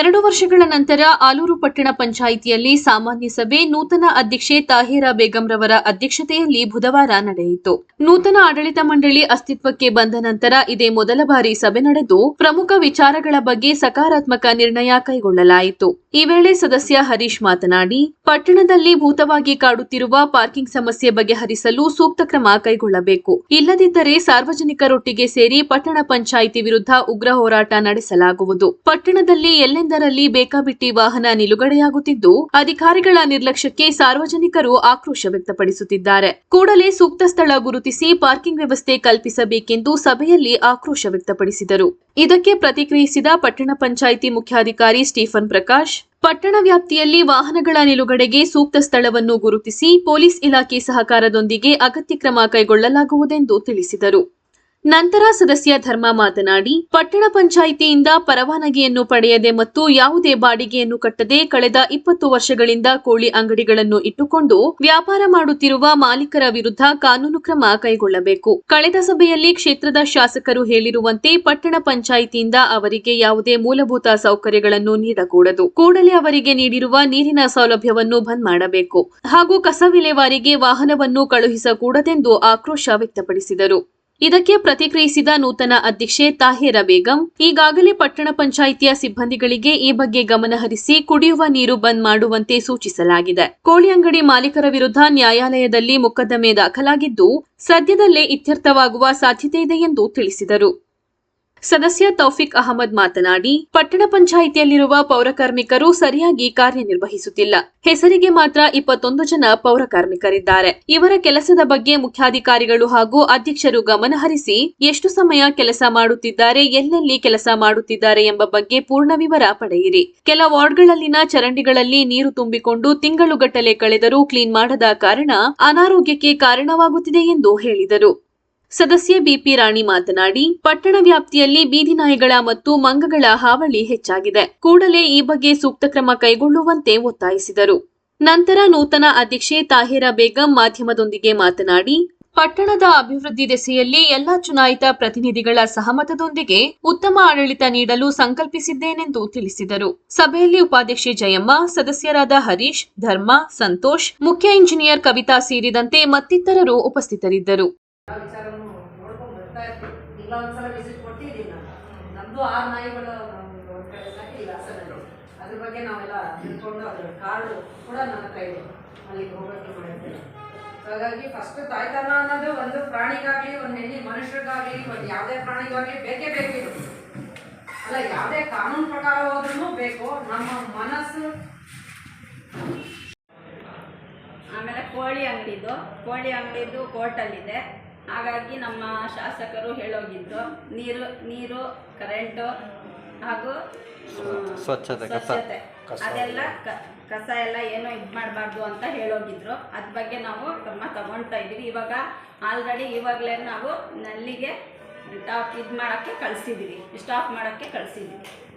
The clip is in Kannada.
ಎರಡು ವರ್ಷಗಳ ನಂತರ ಆಲೂರು ಪಟ್ಟಣ ಪಂಚಾಯಿತಿಯಲ್ಲಿ ಸಾಮಾನ್ಯ ಸಭೆ ನೂತನ ಅಧ್ಯಕ್ಷೆ ತಾಹಿರಾ ಬೇಗಂರವರ ಅಧ್ಯಕ್ಷತೆಯಲ್ಲಿ ಬುಧವಾರ ನಡೆಯಿತು. ನೂತನ ಆಡಳಿತ ಮಂಡಳಿ ಅಸ್ತಿತ್ವಕ್ಕೆ ಬಂದ ನಂತರ ಇದೇ ಮೊದಲ ಬಾರಿ ಸಭೆ ನಡೆದು ಪ್ರಮುಖ ವಿಚಾರಗಳ ಬಗ್ಗೆ ಸಕಾರಾತ್ಮಕ ನಿರ್ಣಯ ಕೈಗೊಳ್ಳಲಾಯಿತು. ಈ ವೇಳೆ ಸದಸ್ಯ ಹರೀಶ್ ಮಾತನಾಡಿ ಪಟ್ಟಣದಲ್ಲಿ ಭೂತವಾಗಿ ಕಾಡುತ್ತಿರುವ ಪಾರ್ಕಿಂಗ್ ಸಮಸ್ಯೆ ಬಗೆಹರಿಸಲು ಸೂಕ್ತ ಕ್ರಮ ಕೈಗೊಳ್ಳಬೇಕು. ಇಲ್ಲದಿದ್ದರೆ ಸಾರ್ವಜನಿಕರೊಟ್ಟಿಗೆ ಸೇರಿ ಪಟ್ಟಣ ಪಂಚಾಯಿತಿ ವಿರುದ್ಧ ಉಗ್ರ ಹೋರಾಟ ನಡೆಸಲಾಗುವುದು. ಪಟ್ಟಣದಲ್ಲಿ ಎಲ್ಲೆಂದರಲ್ಲಿ ಬೇಕಾಬಿಟ್ಟಿ ವಾಹನ ನಿಲುಗಡೆಯಾಗುತ್ತಿದ್ದು, ಅಧಿಕಾರಿಗಳ ನಿರ್ಲಕ್ಷ್ಯಕ್ಕೆ ಸಾರ್ವಜನಿಕರು ಆಕ್ರೋಶ ವ್ಯಕ್ತಪಡಿಸುತ್ತಿದ್ದಾರೆ. ಕೂಡಲೇ ಸೂಕ್ತ ಸ್ಥಳ ಗುರುತಿಸಿ ಪಾರ್ಕಿಂಗ್ ವ್ಯವಸ್ಥೆ ಕಲ್ಪಿಸಬೇಕೆಂದು ಸಭೆಯಲ್ಲಿ ಆಕ್ರೋಶ ವ್ಯಕ್ತಪಡಿಸಿದರು. ಇದಕ್ಕೆ ಪ್ರತಿಕ್ರಿಯಿಸಿದ ಪಟ್ಟಣ ಪಂಚಾಯಿತಿ ಮುಖ್ಯಾಧಿಕಾರಿ ಸ್ಟೀಫನ್ ಪ್ರಕಾಶ್, ಪಟ್ಟಣ ವ್ಯಾಪ್ತಿಯಲ್ಲಿ ವಾಹನಗಳ ನಿಲುಗಡೆಗೆ ಸೂಕ್ತ ಸ್ಥಳವನ್ನು ಗುರುತಿಸಿ ಪೊಲೀಸ್ ಇಲಾಖೆ ಸಹಕಾರದೊಂದಿಗೆ ಅಗತ್ಯ ಕ್ರಮ ಕೈಗೊಳ್ಳಲಾಗುವುದೆಂದು ತಿಳಿಸಿದರು. ನಂತರ ಸದಸ್ಯ ಧರ್ಮ ಮಾತನಾಡಿ, ಪಟ್ಟಣ ಪಂಚಾಯಿತಿಯಿಂದ ಪರವಾನಗಿಯನ್ನು ಪಡೆಯದೆ ಮತ್ತು ಯಾವುದೇ ಬಾಡಿಗೆಯನ್ನು ಕಟ್ಟದೆ ಕಳೆದ ಇಪ್ಪತ್ತು ವರ್ಷಗಳಿಂದ ಕೋಳಿ ಅಂಗಡಿಗಳನ್ನು ಇಟ್ಟುಕೊಂಡು ವ್ಯಾಪಾರ ಮಾಡುತ್ತಿರುವ ಮಾಲೀಕರ ವಿರುದ್ಧ ಕಾನೂನು ಕ್ರಮ ಕೈಗೊಳ್ಳಬೇಕು. ಕಳೆದ ಸಭೆಯಲ್ಲಿ ಕ್ಷೇತ್ರದ ಶಾಸಕರು ಹೇಳಿರುವಂತೆ ಪಟ್ಟಣ ಪಂಚಾಯಿತಿಯಿಂದ ಅವರಿಗೆ ಯಾವುದೇ ಮೂಲಭೂತ ಸೌಕರ್ಯಗಳನ್ನು ನೀಡಕೂಡದು. ಕೂಡಲೇ ಅವರಿಗೆ ನೀಡಿರುವ ನೀರಿನ ಸೌಲಭ್ಯವನ್ನು ಬಂದ್ ಮಾಡಬೇಕು. ಹಾಗೂ ಕಸ ವಿಲೇವಾರಿಗೆ ವಾಹನವನ್ನು ಕಳುಹಿಸಕೂಡದೆಂದು ಆಕ್ರೋಶ ವ್ಯಕ್ತಪಡಿಸಿದರು. ಇದಕ್ಕೆ ಪ್ರತಿಕ್ರಿಯಿಸಿದ ನೂತನ ಅಧ್ಯಕ್ಷೆ ತಾಹಿರ ಬೇಗಂ, ಈಗಾಗಲೇ ಪಟ್ಟಣ ಪಂಚಾಯಿತಿಯ ಸಿಬ್ಬಂದಿಗಳಿಗೆ ಈ ಬಗ್ಗೆ ಗಮನಹರಿಸಿ ಕುಡಿಯುವ ನೀರು ಬಂದ್ ಮಾಡುವಂತೆ ಸೂಚಿಸಲಾಗಿದೆ. ಕೋಳಿ ಅಂಗಡಿ ಮಾಲೀಕರ ವಿರುದ್ಧ ನ್ಯಾಯಾಲಯದಲ್ಲಿ ಮೊಕದ್ದಮೆ ದಾಖಲಾಗಿದ್ದು, ಸದ್ಯದಲ್ಲೇ ಇತ್ಯರ್ಥವಾಗುವ ಸಾಧ್ಯತೆ ಇದೆ ಎಂದು ತಿಳಿಸಿದರು. ಸದಸ್ಯ ತೌಫಿಕ್ ಅಹಮದ್ ಮಾತನಾಡಿ, ಪಟ್ಟಣ ಪಂಚಾಯಿತಿಯಲ್ಲಿರುವ ಪೌರಕಾರ್ಮಿಕರು ಸರಿಯಾಗಿ ಕಾರ್ಯನಿರ್ವಹಿಸುತ್ತಿಲ್ಲ. ಹೆಸರಿಗೆ ಮಾತ್ರ ಇಪ್ಪತ್ತೊಂದು ಜನ ಪೌರಕಾರ್ಮಿಕರಿದ್ದಾರೆ ಇವರ ಕೆಲಸದ ಬಗ್ಗೆ ಮುಖ್ಯಾಧಿಕಾರಿಗಳು ಹಾಗೂ ಅಧ್ಯಕ್ಷರು ಗಮನಹರಿಸಿ ಎಷ್ಟು ಸಮಯ ಕೆಲಸ ಮಾಡುತ್ತಿದ್ದಾರೆ, ಎಲ್ಲೆಲ್ಲಿ ಕೆಲಸ ಮಾಡುತ್ತಿದ್ದಾರೆ ಎಂಬ ಬಗ್ಗೆ ಪೂರ್ಣ ವಿವರ ಪಡೆಯಿರಿ. ಕೆಲ ವಾರ್ಡ್ಗಳಲ್ಲಿನ ಚರಂಡಿಗಳಲ್ಲಿ ನೀರು ತುಂಬಿಕೊಂಡು ತಿಂಗಳುಗಟ್ಟಲೆ ಕಳೆದರೂ ಕ್ಲೀನ್ ಮಾಡದ ಕಾರಣ ಅನಾರೋಗ್ಯಕ್ಕೆ ಕಾರಣವಾಗುತ್ತಿದೆ ಎಂದು ಹೇಳಿದರು. ಸದಸ್ಯೆ ಬಿಪಿ ರಾಣಿ ಮಾತನಾಡಿ, ಪಟ್ಟಣ ವ್ಯಾಪ್ತಿಯಲ್ಲಿ ಬೀದಿ ನಾಯಿಗಳ ಮತ್ತು ಮಂಗಗಳ ಹಾವಳಿ ಹೆಚ್ಚಾಗಿದೆ. ಕೂಡಲೇ ಈ ಬಗ್ಗೆ ಸೂಕ್ತ ಕ್ರಮ ಕೈಗೊಳ್ಳುವಂತೆ ಒತ್ತಾಯಿಸಿದರು. ನಂತರ ನೂತನ ಅಧ್ಯಕ್ಷೆ ತಾಹಿರಾ ಬೇಗಂ ಮಾಧ್ಯಮದೊಂದಿಗೆ ಮಾತನಾಡಿ, ಪಟ್ಟಣದ ಅಭಿವೃದ್ಧಿ ದೆಸೆಯಲ್ಲಿ ಎಲ್ಲಾ ಚುನಾಯಿತ ಪ್ರತಿನಿಧಿಗಳ ಸಹಮತದೊಂದಿಗೆ ಉತ್ತಮ ಆಡಳಿತ ನೀಡಲು ಸಂಕಲ್ಪಿಸಿದ್ದೇನೆಂದು ತಿಳಿಸಿದರು. ಸಭೆಯಲ್ಲಿ ಉಪಾಧ್ಯಕ್ಷೆ ಜಯಮ್ಮ, ಸದಸ್ಯರಾದ ಹರೀಶ್, ಧರ್ಮ, ಸಂತೋಷ್, ಮುಖ್ಯ ಇಂಜಿನಿಯರ್ ಕವಿತಾ ಸೇರಿದಂತೆ ಮತ್ತಿತರರು ಉಪಸ್ಥಿತರಿದ್ದರು. ಬರ್ತಾ ಇರ್ತೀವಿ ಇಲ್ಲ ಒಂದ್ಸಲ ವಿಸಿಟ್ ಕೊಟ್ಟಿದ್ದೀನಿ ನಾನು ನಮ್ದು ಆರು ನಾಯಿಗಳು ಒಂದ್ ಕಡೆ ಅದ್ರ ಬಗ್ಗೆ ನಾವೆಲ್ಲ ತಿಳ್ಕೊಂಡು ಅದ್ರ ಕಾರ್ಡು ಕೂಡ ನನ್ನ ಹತ್ರ ಇದೆ ಅಲ್ಲಿಗೆ ಹೋಗೋಕ್ಕೆ ಮಾಡಿದ್ದೆ So, ಹಾಗಾಗಿ ಫಸ್ಟ್ ತಾಯ್ತನ ಅನ್ನೋದು ಒಂದು ಪ್ರಾಣಿಗಾಗಲಿ, ಒಂದು ಹೆಣ್ಣಿ ಮನುಷ್ಯರಿಗಾಗಲಿ, ಒಂದು ಯಾವುದೇ ಪ್ರಾಣಿಗಾಗಲಿ ಬೇಕೇ ಬೇಕು ಅಲ್ಲ, ಯಾವುದೇ ಕಾನೂನು ಪ್ರಕಾರ ಹೋದ್ರೂ ಬೇಕು. ನಮ್ಮ ಮನಸ್ಸು ಆಮೇಲೆ ಕೋಳಿ ಅಂಗಡಿದು. ಕೋಳಿ ಅಂಗಡಿದು ಕೋರ್ಟಲ್ಲಿದೆ. ಹಾಗಾಗಿ ನಮ್ಮ ಶಾಸಕರು ಹೇಳೋಗಿದ್ರು ನೀರು ನೀರು ಕರೆಂಟು ಹಾಗೂ ಸ್ವಚ್ಛತೆ, ಸ್ವಚ್ಛತೆ. ಅದೆಲ್ಲ ಕ- ಕಸ ಎಲ್ಲ ಏನು ಇದು ಮಾಡಬಾರ್ದು ಅಂತ ಹೇಳೋಗಿದ್ರು. ಅದ್ರ ಬಗ್ಗೆ ನಾವು ಕ್ರಮ ತಗೊಳ್ತಾ ಇದ್ದೀವಿ. ಇವಾಗ ಆಲ್ರೆಡಿ ಇವಾಗಲೇ ನಾವು ನಲ್ಲಿಗೆ ಟಾಪ್ ಇದು ಮಾಡೋಕ್ಕೆ ಕಳಿಸಿದ್ದೀವಿ. ಸ್ಟಾಪ್ ಮಾಡೋಕ್ಕೆ ಕಳಿಸಿದ್ದೀವಿ.